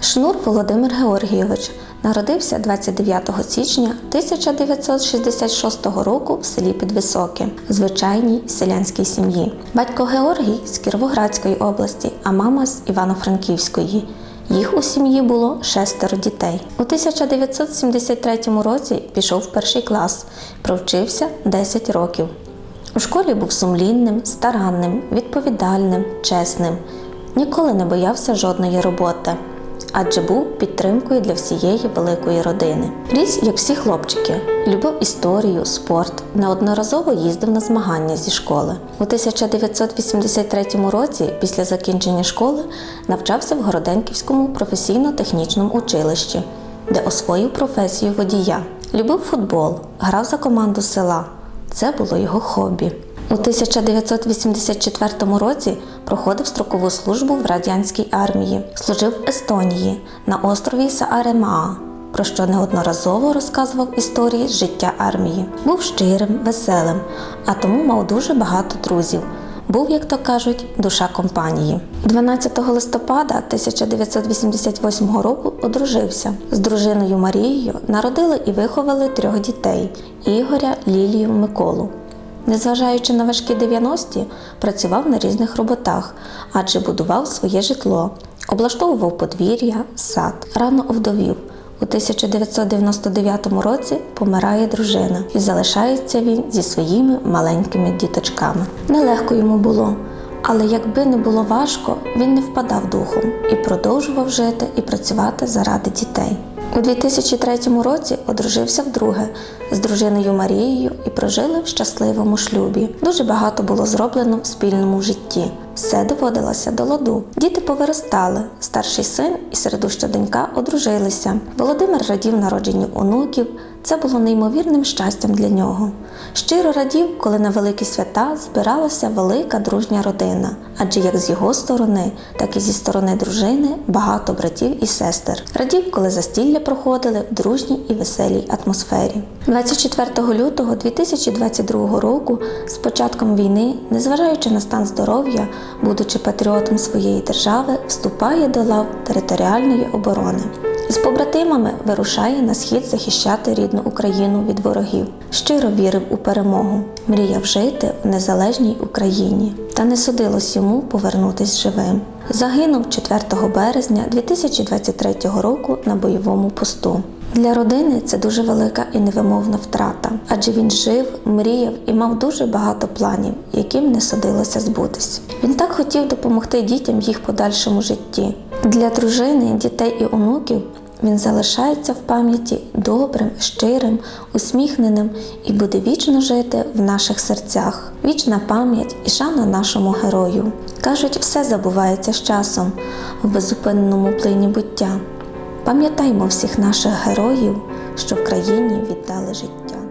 Шнур Володимир Георгійович народився 29 січня 1966 року в селі Підвисоке, звичайній селянській сім'ї. Батько Георгій з Кіровоградської області, а мама з Івано-Франківської. Їх у сім'ї було шестеро дітей. У 1973 році пішов в перший клас, провчився 10 років. У школі був сумлінним, старанним, відповідальним, чесним. Ніколи не боявся жодної роботи, адже був підтримкою для всієї великої родини. Ріс, як всі хлопчики, любив історію, спорт, неодноразово їздив на змагання зі школи. У 1983 році, після закінчення школи, навчався в Городенківському професійно-технічному училищі, де освоїв професію водія. Любив футбол, грав за команду села. Це було його хобі. У 1984 році проходив строкову службу в радянській армії, служив в Естонії на острові Сааремаа, про що неодноразово розказував історії життя армії. Був щирим, веселим, а тому мав дуже багато друзів. Був, як то кажуть, душа компанії. 12 листопада 1988 року одружився. З дружиною Марією народили і виховали трьох дітей Ігоря, Лілію, Миколу. Незважаючи на важкі 90-ті, працював на різних роботах, адже будував своє житло, облаштовував подвір'я, сад, рано овдовів. У 1999 році помирає дружина і залишається він зі своїми маленькими діточками. Нелегко йому було, але якби не було важко, він не впадав духом і продовжував жити і працювати заради дітей. У 2003 році одружився вдруге з дружиною Марією і прожили в щасливому шлюбі. Дуже багато було зроблено в спільному житті. Все доводилося до ладу. Діти повиростали. Старший син і середуща донька одружилися. Володимир радів народженню онуків. Це було неймовірним щастям для нього. Щиро радів, коли на великі свята збиралася велика дружня родина, адже як з його сторони, так і зі сторони дружини багато братів і сестер. Радів, коли застілля проходили в дружній і веселій атмосфері. 24 лютого 2022 року, з початком війни, незважаючи на стан здоров'я, будучи патріотом своєї держави, вступає до лав територіальної оборони. Із побратимами вирушає на схід захищати рідну Україну від ворогів. Щиро вірив у перемогу, мріяв жити в незалежній Україні. Та не судилось йому повернутись живим. Загинув 4 березня 2023 року на бойовому посту. Для родини це дуже велика і невимовна втрата, адже він жив, мріяв і мав дуже багато планів, яким не судилося збутись. Він так хотів допомогти дітям їх подальшому житті. Для дружини, дітей і онуків він залишається в пам'яті добрим, щирим, усміхненим і буде вічно жити в наших серцях. Вічна пам'ять і шана нашому герою. Кажуть, все забувається з часом в безупинному плині буття. Пам'ятаймо всіх наших героїв, що в країні віддали життя.